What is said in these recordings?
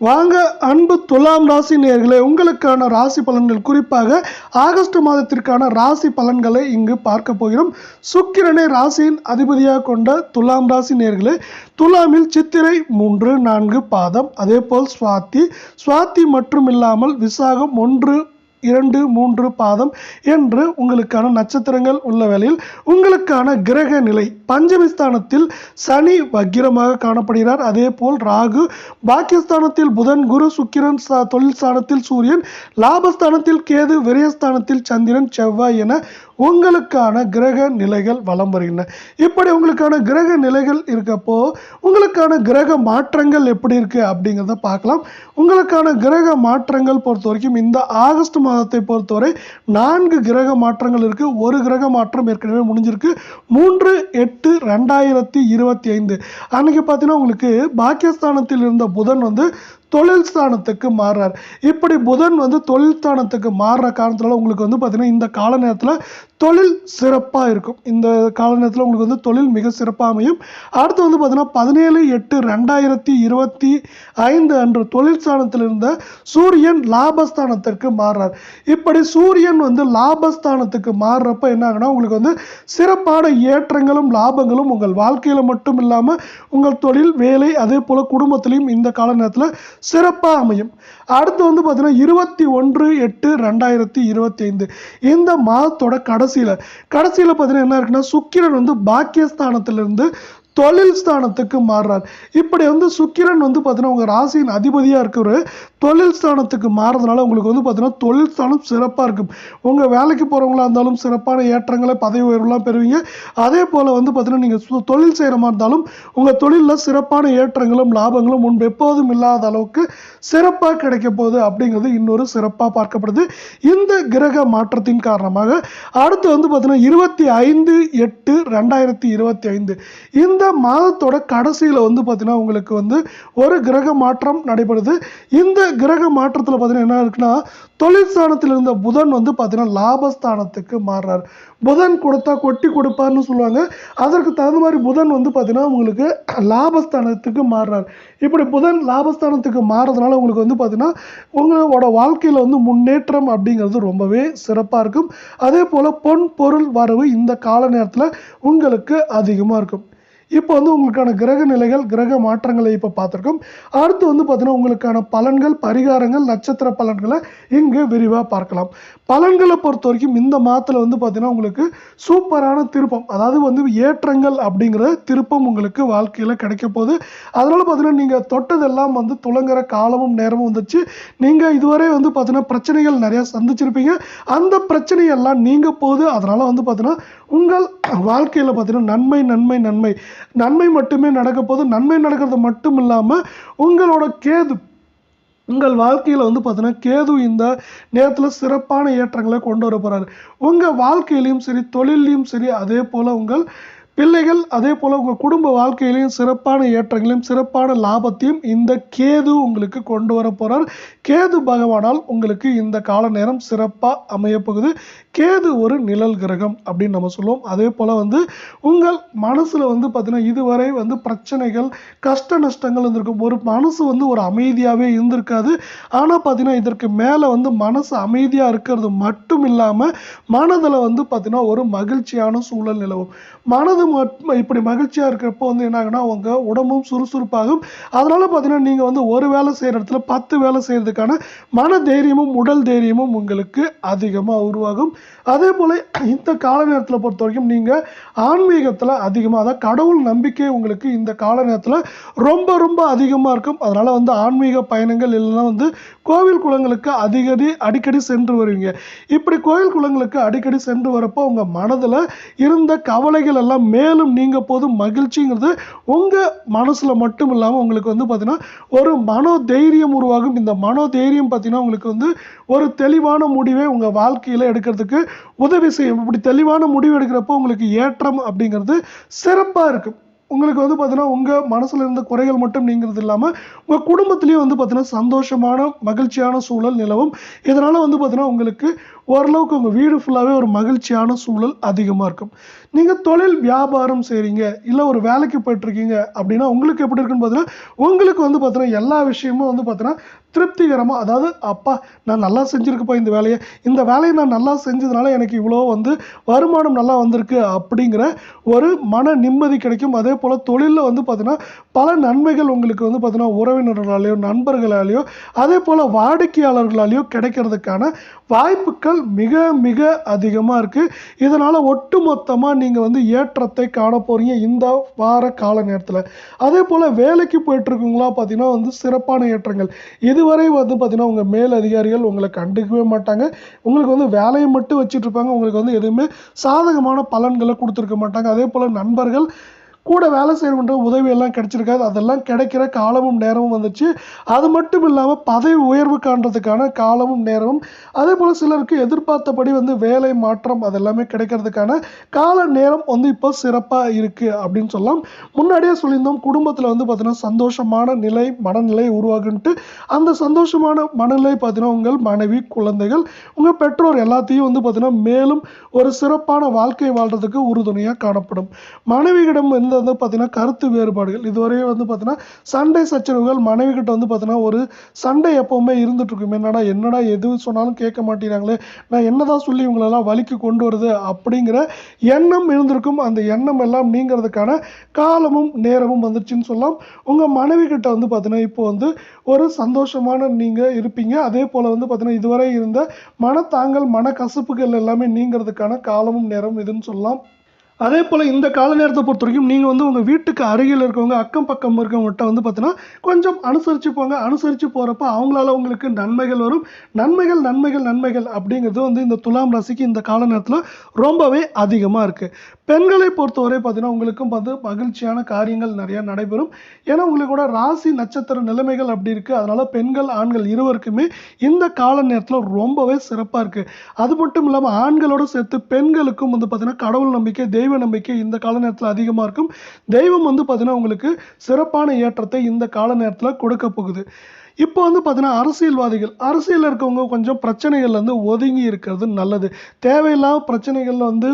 வாங்க அன்பு துலாம் ராசி நேர்களே உங்களுக்கான ராசி பலன்கள். குறிப்பாக ஆகஸ்ட் மாதத்திற்கான ராசி பலன்களை இங்கு பார்க்க போகிறோம். சுக்கிரனை ராசியின் அதிபதியாக கொண்ட துலாம் ராசி நேயர்களே துலாமில் சித்திரை மூன்று நான்கு பாதம் அதேபோல் சுவாதி. சுவாதி மற்றும் இல்லாமல் விசாகம் ஒன்று இரண்டு மூன்று பாதம் என்று உங்களுக்கான நட்சத்திரங்கள் உள்ள வேளையில் உங்களுக்கான கிரக நிலை பஞ்சமிஸ்தானத்தில் சனி வக்கிரமாக காணப்படுகிறார். அதே போல் ராகு பாக்கியஸ்தானத்தில் புதன் குரு சுக்கிரன் தொழில் ஸ்தானத்தில் சூரியன் லாபஸ்தானத்தில் கேது விரயஸ்தானத்தில் சந்திரன் செவ்வாய் என உங்களுக்கான கிரக நிலைகள் வலம் வருகின்றன. இப்படி உங்களுக்கான கிரக நிலைகள் இருக்கப்போ உங்களுக்கான கிரக மாற்றங்கள் எப்படி இருக்கு அப்படிங்கிறத பார்க்கலாம். உங்களுக்கான கிரக மாற்றங்கள் பொறுத்த வரைக்கும் இந்த ஆகஸ்ட் மாதத்தை பொறுத்தவரை நான்கு கிரக மாற்றங்கள் இருக்குது ஒரு கிரக மாற்றம் ஏற்கனவே முடிஞ்சிருக்கு. மூன்று எட்டு ரெண்டாயிரத்தி இருபத்தி ஐந்து அன்றைக்கி பார்த்தீங்கன்னா உங்களுக்கு பாக்கியஸ்தானத்தில் இருந்த புதன் வந்து தொழில் ஸ்தானத்துக்கு மாறுறார். இப்படி புதன் வந்து தொழில் ஸ்தானத்துக்கு மாறுற காரணத்தினால உங்களுக்கு வந்து பார்த்திங்கன்னா இந்த கால நேரத்தில் தொழில் சிறப்பாக இருக்கும். இந்த காலநேரத்தில் உங்களுக்கு வந்து தொழில் மிக சிறப்பாக அமையும். அடுத்து வந்து பார்த்தீங்கன்னா பதினேழு எட்டு ரெண்டாயிரத்தி இருபத்தி ஐந்து அன்று தொழில் ஸ்தானத்தில் இருந்த சூரியன் லாபஸ்தானத்திற்கு மாறுறார். இப்படி சூரியன் வந்து லாபஸ்தானத்துக்கு மாறுறப்ப என்ன ஆகுனா உங்களுக்கு வந்து சிறப்பான ஏற்றங்களும் லாபங்களும் உங்கள் வாழ்க்கையில் மட்டும் இல்லாமல் உங்கள் தொழில் வேலை அதே போல் குடும்பத்திலையும் இந்த காலநேரத்தில் சிறப்பாக அமையும். அடுத்து வந்து பார்த்தீங்கன்னா இருபத்தி ஒன்று எட்டு ரெண்டாயிரத்தி இருபத்தி ஐந்து. இந்த மாதத்தோட கடைசியில் கடைசியில் பார்த்தீங்கன்னா என்ன இருக்குன்னா சுக்கிரன் வந்து பாக்கியஸ்தானத்திலிருந்து தொழில் ஸ்தானத்துக்கு மாறுறார். இப்படி வந்து சுக்கிரன் வந்து பார்த்தீங்கன்னா உங்கள் ராசியின் அதிபதியாக இருக்கிற தொழில் ஸ்தானத்துக்கு மாறுறதுனால உங்களுக்கு வந்து பார்த்தீங்கன்னா தொழில் ஸ்தானம் சிறப்பாக இருக்கும். உங்கள் வேலைக்கு போகிறவங்களா இருந்தாலும் சிறப்பான ஏற்றங்களை பதவி உயர்வுலாம் பெறுவீங்க. அதே போல் வந்து பார்த்தீங்கன்னா நீங்கள் தொழில் செய்கிற மாதிரி இருந்தாலும் உங்கள் தொழிலில் சிறப்பான ஏற்றங்களும் லாபங்களும் முன்பு எப்போதும் இல்லாத அளவுக்கு சிறப்பாக கிடைக்க போகுது அப்படிங்கிறது இன்னொரு சிறப்பாக பார்க்கப்படுது. இந்த கிரக மாற்றத்தின் காரணமாக அடுத்து வந்து பார்த்தீங்கன்னா இருபத்தி ஐந்து எட்டு ரெண்டாயிரத்தி இருபத்தி ஐந்து. இந்த மாதத்தோட கடைசியில் வந்து பார்த்தீங்கன்னா உங்களுக்கு வந்து ஒரு கிரக மாற்றம் நடைபெறுது. இந்த கிரக மாற்றத்தில் பார்த்தீங்கன்னா என்ன இருக்குன்னா தொழிற்சானத்தில் இருந்த புதன் வந்து பார்த்தீங்கன்னா லாபஸ்தானத்துக்கு மாறுறார். புதன் கொடுத்தா கொட்டி கொடுப்பார்னு சொல்லுவாங்க. அதற்கு தகுந்த மாதிரி புதன் வந்து பார்த்தீங்கன்னா உங்களுக்கு லாபஸ்தானத்துக்கு மாறுறார். இப்படி புதன் லாபஸ்தானத்துக்கு மாறுறதுனால உங்களுக்கு வந்து பார்த்தீங்கன்னா உங்களோட வாழ்க்கையில் வந்து முன்னேற்றம் அப்படிங்கிறது ரொம்பவே சிறப்பாக இருக்கும். அதே போல் பொன் பொருள் வரவு இந்த கால நேரத்தில் உங்களுக்கு அதிகமாக இருக்கும். இப்போ வந்து உங்களுக்கான கிரக நிலைகள் கிரக மாற்றங்களை இப்போ பார்த்துருக்கோம். அடுத்து வந்து பார்த்தீங்கன்னா உங்களுக்கான பலன்கள் பரிகாரங்கள் நட்சத்திர பலன்களை இங்கு விரிவாக பார்க்கலாம். பலன்களை பொறுத்த வரைக்கும் இந்த மாதத்தில் வந்து பார்த்தீங்கன்னா உங்களுக்கு சூப்பரான திருப்பம் அதாவது வந்து ஏற்றங்கள் அப்படிங்கிற திருப்பம் உங்களுக்கு வாழ்க்கையில் கிடைக்க போகுது. அதனால் பார்த்தீங்கன்னா நீங்கள் தொட்டதெல்லாம் வந்து துளங்குற காலமும் நேரமும் வந்துச்சு நீங்கள் இதுவரை வந்து பார்த்தீங்கன்னா பிரச்சனைகள் நிறையா சந்திச்சிருப்பீங்க. அந்த பிரச்சனையெல்லாம் நீங்கள் போகுது. அதனால் வந்து பார்த்தீங்கன்னா உங்கள் வாழ்க்கையில் பார்த்தீங்கன்னா நன்மை நன்மை நன்மை நன்மை மட்டுமே நடக்க போகுது. நன்மை நடக்கிறது மட்டும் இல்லாமல் உங்களோட கேது உங்கள் வாழ்க்கையில் வந்து பார்த்தீங்கன்னா கேது இந்த நேரத்தில் சிறப்பான ஏற்றங்களை கொண்டு வர போகிறாரு உங்கள் வாழ்க்கையிலையும் சரி தொழிலையும் சரி அதே போல் உங்கள் பிள்ளைகள் அதே போல் உங்கள் குடும்ப வாழ்க்கையிலையும் சிறப்பான ஏற்றங்களையும் சிறப்பான லாபத்தையும் இந்த கேது உங்களுக்கு கொண்டு வர போகிறார் கேது பகவானால் உங்களுக்கு இந்த கால நேரம் சிறப்பாக அமையப்போகுது. கேது ஒரு நிழல் கிரகம் அப்படின்னு நம்ம சொல்லுவோம். அதே போல் வந்து உங்கள் மனசில் வந்து பார்த்திங்கன்னா இதுவரை வந்து பிரச்சனைகள் கஷ்ட நஷ்டங்கள் இருந்திருக்கும். ஒரு மனசு வந்து ஒரு அமைதியாகவே இருந்திருக்காது. ஆனால் பார்த்திங்கன்னா இதற்கு மேலே வந்து மனசு அமைதியாக இருக்கிறது மட்டும் இல்லாமல் மனதில் வந்து பார்த்திங்கன்னா ஒரு மகிழ்ச்சியான சூழல் நிலவும். மனது மட்- இப்படி மகிழ்ச்சியாக இருக்கிறப்போ வந்து என்ன உங்கள் உங்க உடம்பும் சுறுசுறுப்பாகும். அதனால பார்த்தீங்கன்னா நீங்கள் வந்து ஒரு வேலை செய்கிற இடத்துல பத்து வேலை செய்கிறதுக்கான மன தைரியமும் உடல் தைரியமும் உங்களுக்கு அதிகமாக உருவாகும். அதே போல் இந்த கால நேரத்தில் பொறுத்த வரைக்கும் நீங்கள் ஆன்மீகத்தில் அதிகமாக அதாவது கடவுள் நம்பிக்கை உங்களுக்கு இந்த கால நேரத்தில் ரொம்ப ரொம்ப அதிகமாக இருக்கும். அதனால் வந்து ஆன்மீக பயணங்கள் இல்லைன்னா வந்து கோவில் குளங்களுக்கு அதிகடி அடிக்கடி சென்று வருவீங்க. இப்படி கோவில் குளங்களுக்கு அடிக்கடி சென்று வரப்போ உங்கள் மனதில் இருந்த கவலைகள் எல்லாம் மேலும் நீங்கள் போதும் மகிழ்ச்சிங்கிறது உங்கள் மனசில் மட்டும் இல்லாமல் உங்களுக்கு வந்து பார்த்தீங்கன்னா ஒரு மனோ தைரியம் உருவாகும். இந்த மனோ தைரியம் பார்த்தீங்கன்னா உங்களுக்கு வந்து ஒரு தெளிவான முடிவை உங்கள் வாழ்க்கையில் எடுக்கிறதுக்கு உதவி செய்யும். இப்படி தெளிவான முடிவு எடுக்கிறப்போ உங்களுக்கு ஏற்றம் அப்படிங்கிறது சிறப்பாக இருக்கும். உங்களுக்கு வந்து பார்த்தீங்கன்னா உங்கள் மனசில் இருந்த குறைகள் மட்டும் நீங்கிறது இல்லாமல் உங்கள் குடும்பத்துலேயும் வந்து பார்த்தீங்கன்னா சந்தோஷமான மகிழ்ச்சியான சூழல் நிலவும். இதனால் வந்து பார்த்தீங்கன்னா உங்களுக்கு ஓரளவுக்கு உங்கள் வீடு ஃபுல்லாகவே ஒரு மகிழ்ச்சியான சூழல் அதிகமாக இருக்கும். நீங்கள் தொழில் வியாபாரம் செய்கிறீங்க இல்லை ஒரு வேலைக்கு போயிட்டுருக்கீங்க அப்படின்னா உங்களுக்கு எப்படி இருக்குன்னு பார்த்தீங்கன்னா உங்களுக்கு வந்து பார்த்தீங்கன்னா எல்லா விஷயமும் வந்து பார்த்தீங்கன்னா திருப்திகரமாக அதாவது அப்பா நான் நல்லா செஞ்சுருக்குப்பா இந்த வேலையை இந்த வேலையை நான் நல்லா செஞ்சதுனால எனக்கு இவ்வளோ வந்து வருமானம் நல்லா வந்திருக்கு அப்படிங்கிற ஒரு மன நிம்மதி கிடைக்கும். அதே போல் தொழிலில் வந்து பார்த்தீங்கன்னா பல நன்மைகள் உங்களுக்கு வந்து பார்த்தீங்கன்னா உறவினர்களாலேயோ நண்பர்களாலேயோ அதே போல் வாடிக்கையாளர்களாலேயோ கிடைக்கிறதுக்கான வாய்ப்புகள் மிக மிக அதிகமாக இருக்குது இதனால் ஒட்டு மொத்தமாக நீங்கள் வந்து ஏற்றத்தை காண போகிறீங்க இந்த வார கால நேரத்தில். அதே போல் வேலைக்கு போயிட்டுருக்குங்களா பார்த்தீங்கன்னா வந்து சிறப்பான ஏற்றங்கள். இதுவரை வந்து பார்த்தீங்கன்னா உங்கள் மேல் அதிகாரிகள் உங்களை கண்டுக்கவே மாட்டாங்க. உங்களுக்கு வந்து வேலையை மட்டும் வச்சுட்டு இருப்பாங்க. உங்களுக்கு வந்து எதுவுமே சாதகமான பலன்களை கொடுத்துருக்க மாட்டாங்க. அதே போல் நண்பர்கள் கூட வேலை செய்யணுன்ற உதவி எல்லாம் கிடைச்சிருக்காது. அதெல்லாம் கிடைக்கிற காலமும் நேரமும் வந்துச்சு. அது மட்டும் இல்லாமல் பதவி உயர்வு காண்றதுக்கான காலமும் நேரமும். அதே போல் சிலருக்கு எதிர்பார்த்தபடி வந்து வேலை மாற்றம் அதெல்லாமே கிடைக்கிறதுக்கான கால நேரம் வந்து இப்போ சிறப்பாக இருக்குது அப்படின்னு சொல்லலாம். முன்னாடியே சொல்லியிருந்தோம் குடும்பத்தில் வந்து பார்த்திங்கன்னா சந்தோஷமான நிலை மனநிலை உருவாகுன்ட்டு அந்த சந்தோஷமான மனநிலை பார்த்தீங்கன்னா உங்கள் மனைவி குழந்தைகள் உங்கள் பெற்றோர் எல்லாத்தையும் வந்து பார்த்திங்கன்னா மேலும் ஒரு சிறப்பான வாழ்க்கை வாழ்கிறதுக்கு உறுதுணையாக காணப்படும். மனைவியிடம் இருந்த வந்து பார்த்தீங்கன்னா கருத்து வேறுபாடுகள். இதுவரையும் வந்து பார்த்திங்கன்னா சண்டை சச்சரவுகள் மனைவி கிட்ட வந்து பார்த்தீங்கன்னா ஒரு சண்டை எப்போவுமே இருந்துட்டுருக்கும். என்னடா என்னடா எது சொன்னாலும் கேட்க மாட்டேங்கிறாங்களே. நான் என்னதான் சொல்லி இவங்களெல்லாம் வலிக்கு கொண்டு வருது அப்படிங்கிற எண்ணம் இருந்திருக்கும். அந்த எண்ணம் எல்லாம் நீங்கிறதுக்கான காலமும் நேரமும் வந்துருச்சுன்னு சொல்லலாம். உங்கள் மனைவி கிட்ட வந்து பார்த்தீங்கன்னா இப்போ வந்து ஒரு சந்தோஷமான நீங்கள் இருப்பீங்க. அதே போல் வந்து பார்த்தீங்கன்னா இதுவரை இருந்த மனத்தாங்கல் மனக்கசப்புகள் எல்லாமே நீங்கிறதுக்கான காலமும் நேரம் இதுன்னு சொல்லலாம். அதே போல் இந்த கால நேரத்தை பொறுத்த வரைக்கும் நீங்கள் வந்து உங்கள் வீட்டுக்கு அருகில் இருக்கவங்க அக்கம் பக்கம் இருக்கவங்ககிட்ட வந்து பார்த்தீங்கன்னா கொஞ்சம் அனுசரித்து போங்க. அனுசரித்து போகிறப்ப அவங்களால உங்களுக்கு நன்மைகள் வரும். நன்மைகள் நன்மைகள் நன்மைகள் அப்படிங்கிறது வந்து இந்த துலாம் ராசிக்கு இந்த கால நேரத்தில் ரொம்பவே அதிகமாக இருக்குது பெண்களை பொறுத்தவரை பார்த்தீங்கன்னா உங்களுக்கும் வந்து மகிழ்ச்சியான காரியங்கள் நிறையா நடைபெறும். ஏன்னா கூட ராசி நட்சத்திர நிலைமைகள் அப்படி இருக்குது அதனால் பெண்கள் ஆண்கள் இருவருக்குமே இந்த கால நேரத்தில் ரொம்பவே சிறப்பாக இருக்குது அது மட்டும் இல்லாமல் ஆண்களோடு சேர்த்து பெண்களுக்கும் வந்து பார்த்தீங்கன்னா கடவுள் நம்பிக்கை தெய்வ நம்பிக்கை இந்த கால நேரத்தில் அதிகமாக இருக்கும். தெய்வம் வந்து பார்த்தீங்கன்னா உங்களுக்கு சிறப்பான ஏற்றத்தை இந்த கால நேரத்தில் கொடுக்க போகுது. இப்போ வந்து பார்த்தீங்கன்னா அரசியல்வாதிகள் அரசியலில் இருக்கவங்க கொஞ்சம் பிரச்சனைகள்லேருந்து ஒதுங்கி இருக்கிறது நல்லது. தேவையில்லாத பிரச்சனைகளில் வந்து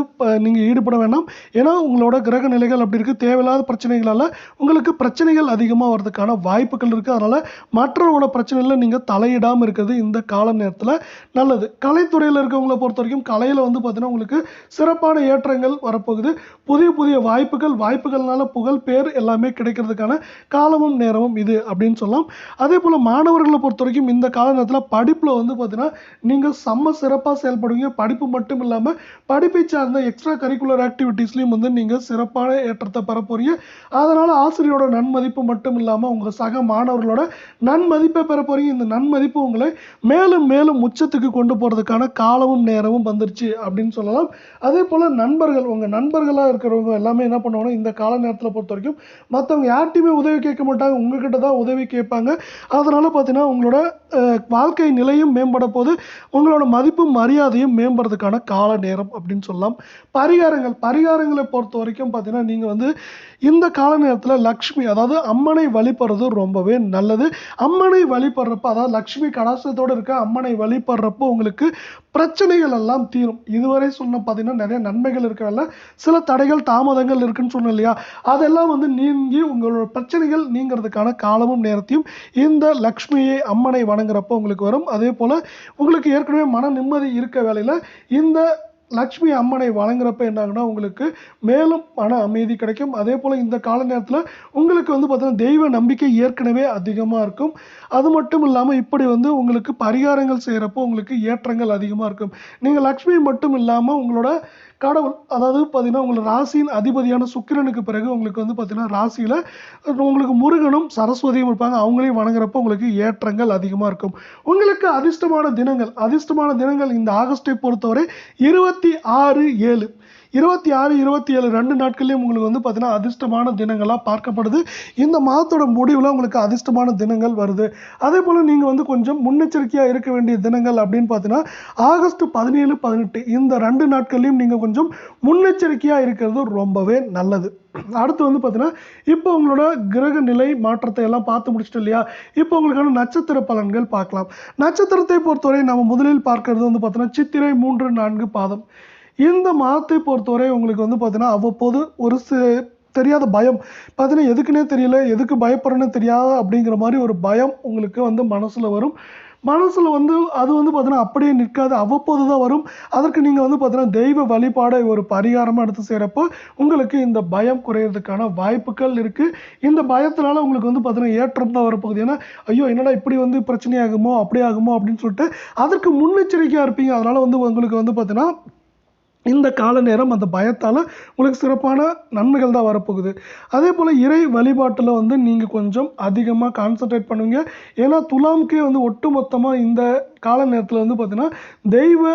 நீங்கள் ஈடுபட வேண்டாம். ஏன்னா உங்களோட கிரக நிலைகள் அப்படி இருக்குது தேவையில்லாத பிரச்சனைகளால் உங்களுக்கு பிரச்சனைகள் அதிகமாக வர்றதுக்கான வாய்ப்புகள் இருக்குது அதனால் மற்றவங்களோட பிரச்சனைகளில் நீங்கள் தலையிடாமல் இருக்கிறது இந்த கால நேரத்தில் நல்லது. கலைத்துறையில் இருக்கவங்களை பொறுத்த வரைக்கும் கலையில் வந்து பார்த்தீங்கன்னா உங்களுக்கு சிறப்பான ஏற்றங்கள் வரப்போகுது. புதிய புதிய வாய்ப்புகள் வாய்ப்புகள்னால புகழ் பேர் எல்லாமே கிடைக்கிறதுக்கான காலமும் நேரமும் இது அப்படின்னு சொல்லலாம். அதே போல் மாணவர்களை பொறுத்த வரைக்கும் இந்த கால நேரத்தில் படிப்பில் வந்து பார்த்தீங்கன்னா நீங்கள் செம்ம சிறப்பாக செயல்படுவீங்க. படிப்பு மட்டும் இல்லாமல் படிப்பை சார்ந்த எக்ஸ்ட்ரா கரிக்குலர் ஆக்டிவிட்டீஸ்லையும் வந்து நீங்கள் சிறப்பான ஏற்றத்தை பெற அதனால் ஆசிரியரோட நன்மதிப்பு மட்டும் இல்லாமல் உங்கள் சக மாணவர்களோட நன்மதிப்பை பெற போகிறீங்க இந்த நன்மதிப்பு உங்களை மேலும் மேலும் உச்சத்துக்கு கொண்டு போகிறதுக்கான காலமும் நேரமும் வந்துருச்சு அப்படின்னு சொல்லலாம். அதே போல் நண்பர்கள் உங்கள் நண்பர்களாக இருக்கிறவங்க எல்லாமே என்ன பண்ணுவாங்கன்னா இந்த கால நேரத்தில் பொறுத்த வரைக்கும் மற்றவங்க யார்ட்டையுமே உதவி கேட்க மாட்டாங்க. உங்ககிட்ட தான் உதவி கேட்பாங்க. அதனால் பார்த்தீங்கன்னா உங்களோட வாழ்க்கை நிலையும் மேம்பட போது உங்களோட மதிப்பும் மரியாதையும் மேம்படுறதுக்கான கால நேரம் அப்படின்னு சொல்லலாம். பரிகாரங்கள் பரிகாரங்களை பொறுத்த வரைக்கும் பார்த்தீங்கன்னா நீங்கள் வந்து இந்த கால நேரத்தில் லக்ஷ்மி அதாவது அம்மனை வழிபடுறது ரொம்பவே நல்லது. அம்மனை வழிபடுறப்ப அதாவது லக்ஷ்மி கடாசத்தோடு இருக்க அம்மனை வழிபடுறப்போ உங்களுக்கு பிரச்சனைகள் எல்லாம் தீரும். இதுவரை சொன்ன பார்த்தீங்கன்னா நிறைய நன்மைகள் இருக்கிறதில்ல சில தடைகள் தாமதங்கள் இருக்குன்னு சொன்னோம் இல்லையா? அதெல்லாம் வந்து நீங்கி உங்களோட பிரச்சனைகள் நீங்கிறதுக்கான காலமும் நேரத்தையும் இந்த லக்ஷ்மியை அம்மனை வணங்குறப்போ உங்களுக்கு வரும். அதே போல் உங்களுக்கு ஏற்கனவே மன நிம்மதி இருக்க வேலையில் இந்த லக்ஷ்மி அம்மனை வழங்குறப்ப என்னாகுன்னா உங்களுக்கு மேலும் மன அமைதி கிடைக்கும். அதே போல் இந்த கால நேரத்தில் உங்களுக்கு வந்து பார்த்திங்கன்னா தெய்வ நம்பிக்கை ஏற்கனவே அதிகமாக இருக்கும். அது மட்டும் இல்லாமல் இப்படி வந்து உங்களுக்கு பரிகாரங்கள் செய்கிறப்போ உங்களுக்கு ஏற்றங்கள் அதிகமாக இருக்கும். நீங்கள் லக்ஷ்மி மட்டும் இல்லாமல் உங்களோட கடவுள் அதாவது பார்த்திங்கன்னா உங்களோட ராசியின் அதிபதியான சுக்கிரனுக்கு பிறகு உங்களுக்கு வந்து பார்த்திங்கன்னா ராசியில் உங்களுக்கு முருகனும் சரஸ்வதியும் இருப்பாங்க. அவங்களையும் வணங்குறப்போ உங்களுக்கு ஏற்றங்கள் அதிகமாக இருக்கும். உங்களுக்கு அதிர்ஷ்டமான தினங்கள் அதிர்ஷ்டமான தினங்கள் இந்த ஆகஸ்ட்டை பொறுத்தவரை இருபத்தி ஆறு ஏழு. இருபத்தி ஆறு இருபத்தி ஏழு ரெண்டு நாட்கள்லேயும் உங்களுக்கு வந்து பார்த்தீங்கன்னா அதிர்ஷ்டமான தினங்களாக பார்க்கப்படுது. இந்த மாதத்தோட முடிவில் உங்களுக்கு அதிர்ஷ்டமான தினங்கள் வருது. அதே போல் நீங்கள் வந்து கொஞ்சம் முன்னெச்சரிக்கையாக இருக்க வேண்டிய தினங்கள் அப்படின்னு பார்த்தீங்கன்னா ஆகஸ்ட் பதினேழு பதினெட்டு இந்த ரெண்டு நாட்கள்லையும் நீங்கள் கொஞ்சம் முன்னெச்சரிக்கையாக இருக்கிறது ரொம்பவே நல்லது. அடுத்து வந்து பார்த்தீங்கன்னா இப்போ உங்களோட கிரக நிலை மாற்றத்தை எல்லாம் பார்த்து முடிச்சிட்டு இல்லையா? இப்போ உங்களுக்கான நட்சத்திர பலன்கள் பார்க்கலாம். நட்சத்திரத்தை பொறுத்தவரை நம்ம முதலில் பார்க்கறது வந்து பார்த்தீங்கன்னா சித்திரை மூன்று நான்கு பாதம். இந்த மாதத்தை பொறுத்தவரை உங்களுக்கு வந்து பார்த்தீங்கன்னா அவ்வப்போது ஒரு சி தெரியாத பயம். பார்த்தீங்கன்னா எதுக்குன்னே தெரியல எதுக்கு பயப்படுறேன்னு தெரியாத அப்படிங்கிற மாதிரி ஒரு பயம் உங்களுக்கு வந்து மனசில் வரும். மனசில் வந்து அது வந்து பார்த்தீங்கன்னா அப்படியே நிற்காது அவ்வப்போது தான் வரும். அதற்கு நீங்கள் வந்து பார்த்தீங்கன்னா தெய்வ வழிபாடை ஒரு பரிகாரமாக எடுத்து செய்கிறப்போ உங்களுக்கு இந்த பயம் குறையிறதுக்கான வாய்ப்புகள் இருக்குது இந்த பயத்தினால உங்களுக்கு வந்து பார்த்தீங்கன்னா ஏற்றம் தான் வரப்போகுது ஏன்னா ஐயோ என்னடா இப்படி வந்து பிரச்சனையாகுமோ அப்படி ஆகுமோ அப்படின்னு சொல்லிட்டு அதற்கு முன்னெச்சரிக்கையாக இருப்பீங்க. அதனால் வந்து உங்களுக்கு வந்து பார்த்தீங்கன்னா இந்த கால நேரம் அந்த பயத்தால் உங்களுக்கு சிறப்பான நன்மைகள் தான் வரப்போகுது. அதே போல் இறை வழிபாட்டில் வந்து நீங்கள் கொஞ்சம் அதிகமாக கான்சன்ட்ரேட் பண்ணுவீங்க. ஏன்னா துலாமுக்கே வந்து ஒட்டுமொத்தமாக இந்த கால நேரத்தில் வந்து பார்த்திங்கன்னா தெய்வ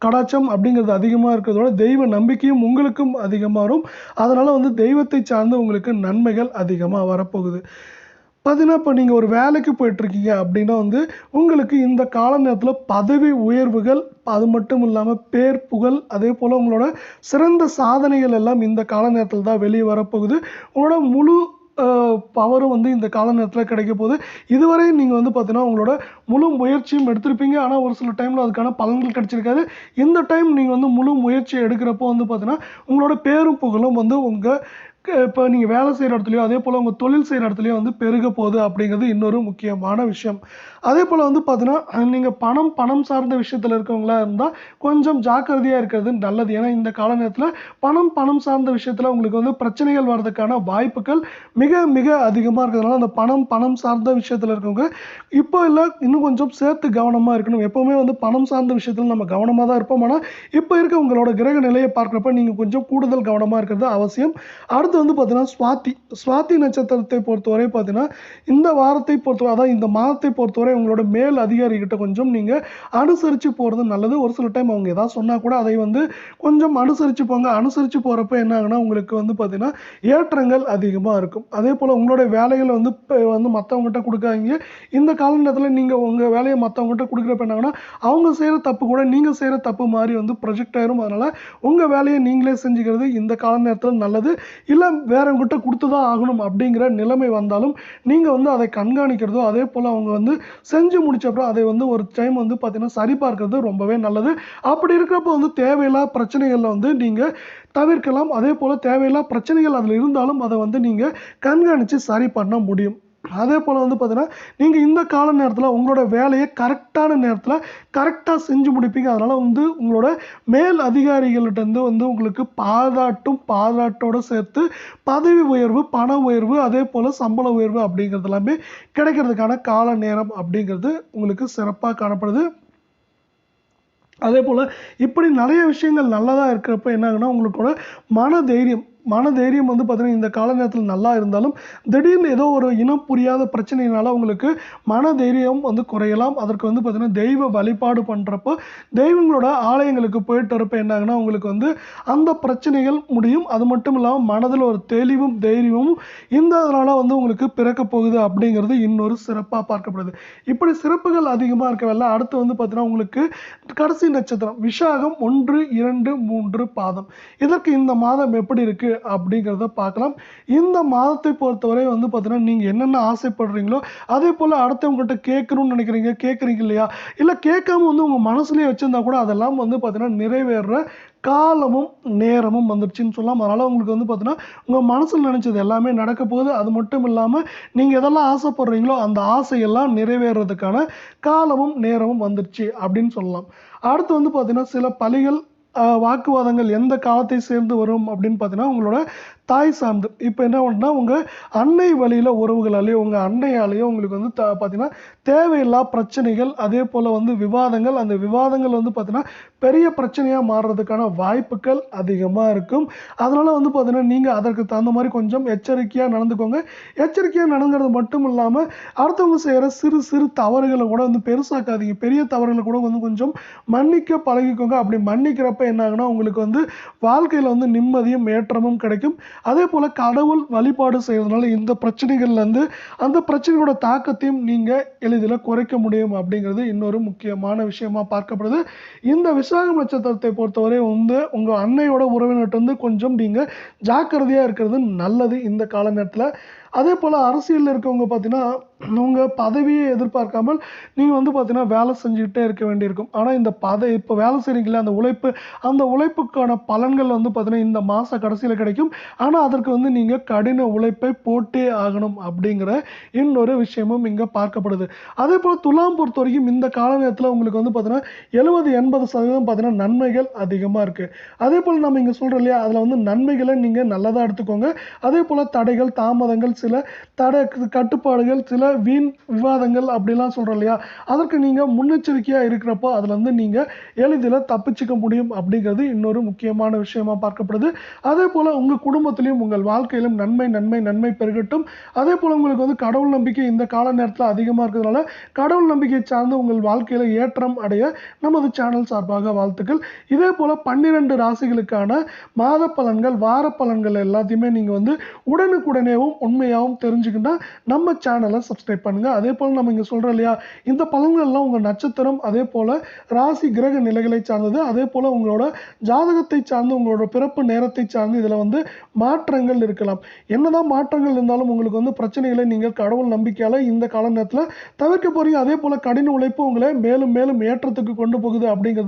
கடாச்சம் அப்படிங்கிறது அதிகமாக இருக்கிறதோட தெய்வ நம்பிக்கையும் உங்களுக்கும் அதிகமாக வரும் அதனால் வந்து தெய்வத்தை சார்ந்து உங்களுக்கு நன்மைகள் அதிகமாக வரப்போகுது. பார்த்தீங்கன்னா இப்போ நீங்கள் ஒரு வேலைக்கு போயிட்டுருக்கீங்க அப்படின்னா வந்து உங்களுக்கு இந்த கால நேரத்தில் பதவி உயர்வுகள் அது மட்டும் இல்லாமல் பேர் புகழ் அதே போல் உங்களோட சிறந்த சாதனைகள் எல்லாம் இந்த கால நேரத்தில் தான் வெளியே வரப்போகுது. உங்களோட முழு பவரும் வந்து இந்த கால நேரத்தில் கிடைக்க போகுது. இதுவரை நீங்கள் வந்து பார்த்தீங்கன்னா உங்களோட முழு முயற்சியும் எடுத்திருப்பீங்க. ஆனால் ஒரு சில டைமில் அதுக்கான பலன்கள் கிடச்சிருக்காது. இந்த டைம் நீங்கள் வந்து முழு முயற்சியை எடுக்கிறப்போ வந்து பார்த்தீங்கன்னா உங்களோட பேரும் புகழும் வந்து உங்கள் இப்போ நீங்கள் வேலை செய்கிற இடத்துலையோ அதே போல் உங்கள் தொழில் செய்கிற இடத்துலையோ வந்து பெருக போகுது அப்படிங்கிறது இன்னொரு முக்கியமான விஷயம். அதே போல் வந்து பார்த்தீங்கன்னா நீங்கள் பணம் பணம் சார்ந்த விஷயத்தில் இருக்கவங்களா இருந்தால் கொஞ்சம் ஜாக்கிரதையாக இருக்கிறது நல்லது. ஏன்னா இந்த கால நேரத்தில் பணம் பணம் சார்ந்த விஷயத்தில் உங்களுக்கு வந்து பிரச்சனைகள் வர்றதுக்கான வாய்ப்புகள் மிக மிக அதிகமாக இருக்கிறதுனால அந்த பணம் பணம் சார்ந்த விஷயத்தில் இருக்கவங்க இப்போ இல்லை இன்னும் கொஞ்சம் சேர்த்து கவனமாக இருக்கணும். எப்போவுமே வந்து பணம் சார்ந்த விஷயத்தில் நம்ம கவனமாக தான் இருப்போம். ஆனால் இப்போ இருக்க உங்களோட கிரக நிலையை பார்க்குறப்ப நீங்கள் கொஞ்சம் கூடுதல் கவனமாக இருக்கிறது அவசியம். அடுத்து வந்து பார்த்தீங்கன்னா சுவாத்தி சுவாத்தி நட்சத்திரத்தை பொறுத்தவரை பார்த்தீங்கன்னா இந்த வாரத்தை பொறுத்தவரை அதான் இந்த மாதத்தை பொறுத்தவரை உங்களோட மேல் அதிகாரிகிட்ட கொஞ்சம் நீங்கள் அனுசரித்து போகிறது நல்லது. ஒரு சில டைம் அவங்க ஏதாவது சொன்னால் கூட அதை வந்து கொஞ்சம் அனுசரித்து போங்க. அனுசரித்து போகிறப்ப என்ன ஆகுனா உங்களுக்கு வந்து பார்த்தீங்கன்னா ஏற்றங்கள் அதிகமாக இருக்கும். அதே போல் உங்களுடைய வேலைகளை வந்து இப்போ வந்து மற்றவங்ககிட்ட கொடுக்காதீங்க. இந்த காலகட்டத்தில் நீங்கள் உங்கள் வேலையை மற்றவங்ககிட்ட கொடுக்குறப்ப என்ன அவங்க செய்கிற தப்பு கூட நீங்கள் செய்கிற தப்பு மாதிரி வந்து ப்ரொஜெக்ட் ஆயிரும். அதனால் உங்கள் வேலையை நீங்களே செஞ்சுக்கிறது இந்த கால நேரத்தில் நல்லது. இல்லை வேறவங்ககிட்ட கொடுத்து தான் ஆகணும் அப்படிங்கிற நிலைமை வந்தாலும் நீங்கள் வந்து அதை கண்காணிக்கிறதோ அதே போல் அவங்க வந்து செஞ்சு முடிச்சப்பறம் அதை வந்து ஒரு டைம் வந்து பார்த்தீங்கன்னா சரிபார்க்கறது ரொம்பவே நல்லது. அப்படி இருக்கிறப்ப வந்து தேவையில்லா பிரச்சனைகளில் வந்து நீங்கள் தவிர்க்கலாம். அதே போல் தேவையில்லா பிரச்சனைகள் அதில் இருந்தாலும் அதை வந்து நீங்கள் கண்காணித்து சரி பண்ண முடியும். அதே போல் வந்து பார்த்தீங்கன்னா நீங்கள் இந்த கால நேரத்தில் உங்களோட வேலையை கரெக்டான நேரத்தில் கரெக்டாக செஞ்சு முடிப்பீங்க. அதனால் வந்து உங்களோட மேல் அதிகாரிகள்கிட்டருந்து வந்து உங்களுக்கு பாராட்டும் பாராட்டோடு சேர்த்து பதவி உயர்வு பண உயர்வு அதே போல் சம்பள உயர்வு அப்படிங்கிறது எல்லாமே கிடைக்கிறதுக்கான கால நேரம் அப்படிங்கிறது உங்களுக்கு சிறப்பாக காணப்படுது. அதே போல் இப்படி நிறைய விஷயங்கள் நல்லதாக இருக்கிறப்ப என்ன ஆகுனா உங்களுக்கோட மன தைரியம் மன தைரியம் வந்து பார்த்தீங்கன்னா இந்த கால நேரத்தில் நல்லா இருந்தாலும் திடீர்னு ஏதோ ஒரு இனம் புரியாத பிரச்சனையினால உங்களுக்கு மன தைரியம் வந்து குறையலாம். அதற்கு வந்து பார்த்தீங்கன்னா தெய்வ வழிபாடு பண்ணுறப்போ தெய்வங்களோட ஆலயங்களுக்கு போயிட்டு வரப்போ என்னாங்கன்னா உங்களுக்கு வந்து அந்த பிரச்சனைகள் முடியும். அது மட்டும் இல்லாமல் மனதில் ஒரு தெளிவும் தைரியமும் இந்த அதனால் வந்து உங்களுக்கு பிறக்க போகுது அப்படிங்கிறது இன்னொரு சிறப்பாக பார்க்கப்படுது. இப்படி சிறப்புகள் அதிகமாக இருக்கவில்லை அடுத்து வந்து பார்த்தீங்கன்னா உங்களுக்கு கடைசி நட்சத்திரம் விஷாகம் ஒன்று இரண்டு மூன்று பாதம். இதற்கு இந்த மாதம் எப்படி இருக்குது அப்படிங்கிறத பார்க்கலாம். இந்த மாதத்தை பொறுத்தவரை வந்து பார்த்தீங்கன்னா நீங்கள் என்னென்ன ஆசைப்படுறீங்களோ அதே போல் அடுத்தவங்ககிட்ட கேட்கணும்னு நினைக்கிறீங்க கேட்குறீங்க இல்லையா? இல்லை கேட்காம வந்து உங்கள் மனசுலேயே வச்சுருந்தா கூட அதெல்லாம் வந்து பார்த்தீங்கன்னா நிறைவேறுற காலமும் நேரமும் வந்துடுச்சுன்னு சொல்லலாம். அதனால் உங்களுக்கு வந்து பார்த்தீங்கன்னா உங்கள் மனசில் நினச்சது எல்லாமே நடக்க போகுது. அது மட்டும் இல்லாமல் நீங்கள் எதெல்லாம் ஆசைப்படுறீங்களோ அந்த ஆசையெல்லாம் நிறைவேறதுக்கான காலமும் நேரமும் வந்துடுச்சு அப்படின்னு சொல்லலாம். அடுத்து வந்து பார்த்தீங்கன்னா சில பலிகள் வாக்குவாதங்கள் எந்த காலத்தை சேர்ந்து வரும் அப்படின்னு பார்த்தீங்கன்னா உங்களோட தாய் சார்ந்து. இப்போ என்ன பண்ணுன்னா உங்கள் அன்னை வழியில் உறவுகளாலேயோ உங்கள் அன்னையாலேயோ உங்களுக்கு வந்து த பார்த்தீங்கன்னா தேவையில்லா பிரச்சனைகள் அதே போல் வந்து விவாதங்கள் அந்த விவாதங்கள் வந்து பார்த்தீங்கன்னா பெரிய பிரச்சனையாக மாறுறதுக்கான வாய்ப்புகள் அதிகமாக இருக்கும். அதனால் வந்து பார்த்தீங்கன்னா நீங்கள் அதற்கு தகுந்த மாதிரி கொஞ்சம் எச்சரிக்கையாக நடந்துக்கோங்க. எச்சரிக்கையாக நடந்துக்கிறது மட்டும் இல்லாமல் அடுத்தவங்க செய்கிற சிறு சிறு தவறுகளை கூட வந்து பெருசாக்காதீங்க. பெரிய தவறுகளை கூட வந்து கொஞ்சம் மன்னிக்க பழகிக்கோங்க. அப்படி மன்னிக்கிறப்ப என்ன ஆகுனா உங்களுக்கு வந்து வாழ்க்கையில் வந்து நிம்மதியும் ஏற்றமும் கிடைக்கும். அதே போல் கடவுள் வழிபாடு செய்கிறதுனால இந்த பிரச்சனைகள்லேருந்து அந்த பிரச்சனையோட தாக்கத்தையும் நீங்கள் எளிதில் குறைக்க முடியும் அப்படிங்கிறது இன்னொரு முக்கியமான விஷயமா பார்க்கப்படுது. இந்த விசாகம் நட்சத்திரத்தை பொறுத்தவரை வந்து உங்கள் அன்னையோட உறவினர்கிட்ட வந்து கொஞ்சம் நீங்கள் ஜாக்கிரதையாக இருக்கிறது நல்லது இந்த கால நேரத்தில் அதே போல் அரசியலில் இருக்கவங்க பார்த்தீங்கன்னா உங்கள் பதவியை எதிர்பார்க்காமல் நீங்கள் வந்து பார்த்தீங்கன்னா வேலை செஞ்சுக்கிட்டே இருக்க வேண்டியிருக்கும். ஆனால் இந்த பதவி இப்போ வேலை செய்கிறீங்களா அந்த உழைப்பு அந்த உழைப்புக்கான பலன்கள் வந்து பார்த்தீங்கன்னா இந்த மாத கடைசியில் கிடைக்கும். ஆனால் அதற்கு வந்து நீங்கள் கடின உழைப்பை போட்டே ஆகணும் அப்படிங்கிற இன்னொரு விஷயமும் இங்கே பார்க்கப்படுது. அதே போல் துலாம் பொறுத்த வரைக்கும் இந்த கால நேரத்தில் உங்களுக்கு வந்து பார்த்தீங்கன்னா எழுபது எண்பது சதவீதம் பார்த்தீங்கன்னா நன்மைகள் அதிகமாக இருக்குது அதே போல் நம்ம இங்கே சொல்கிறோம் இல்லையா அதில் வந்து நன்மைகளை நீங்கள் நல்லதாக எடுத்துக்கோங்க. அதே போல் தடைகள் தாமதங்கள் சில தட கட்டுப்பாடுகள் சில வீண் விவாதங்கள் அப்படிலாம் சொல்கிறோம் இல்லையா? அதற்கு நீங்கள் முன்னெச்சரிக்கையாக இருக்கிறப்போ அதுலேருந்து வந்து நீங்கள் எளிதில் தப்பிச்சுக்க முடியும் அப்படிங்கிறது இன்னொரு முக்கியமான விஷயமா பார்க்கப்படுது. அதே போல் உங்கள் குடும்பத்திலையும் உங்கள் வாழ்க்கையிலும் நன்மை நன்மை நன்மை பெருகட்டும். அதே போல் உங்களுக்கு வந்து கடவுள் நம்பிக்கை இந்த கால நேரத்தில் அதிகமாக இருக்கிறதுனால கடவுள் நம்பிக்கை சார்ந்து உங்கள் வாழ்க்கையில் ஏற்றம் அடைய நமது சேனல் சார்பாக வாழ்த்துக்கள். இதே போல் பன்னிரெண்டு ராசிகளுக்கான மாத பலன்கள் வார பலன்கள் எல்லாத்தையுமே நீங்கள் வந்து உடனுக்குடனேவும் உண்மையாகவும் தெரிஞ்சுக்கிட்டா நம்ம சேனலை சப்ஸ்கிரைப் பண்ணுங்கள் அதே போல் நம்ம இங்கே சொல்கிறோம் இல்லையா இந்த பலன்கள்லாம் உங்கள் நட்சத்திரம் அதே போல் ராசி கிரக நிலைகளை சார்ந்தது அதே போல் உங்களோட ஜாதகத்தை சார்ந்து உங்களோட பிறப்பு நேரத்தை சார்ந்து இதில் வந்து மாற்றங்கள் இருக்கலாம். என்னதான் மாற்றங்கள் இருந்தாலும் உங்களுக்கு வந்து பிரச்சனைகளை நீங்கள் கடவுள் நம்பிக்கையால் இந்த கால நேரத்தில் தவிர்க்க போகிறீங்க அதே போல் கடின உழைப்பு உங்களை மேலும் மேலும் ஏற்றத்துக்கு கொண்டு போகுது அப்படிங்கிறத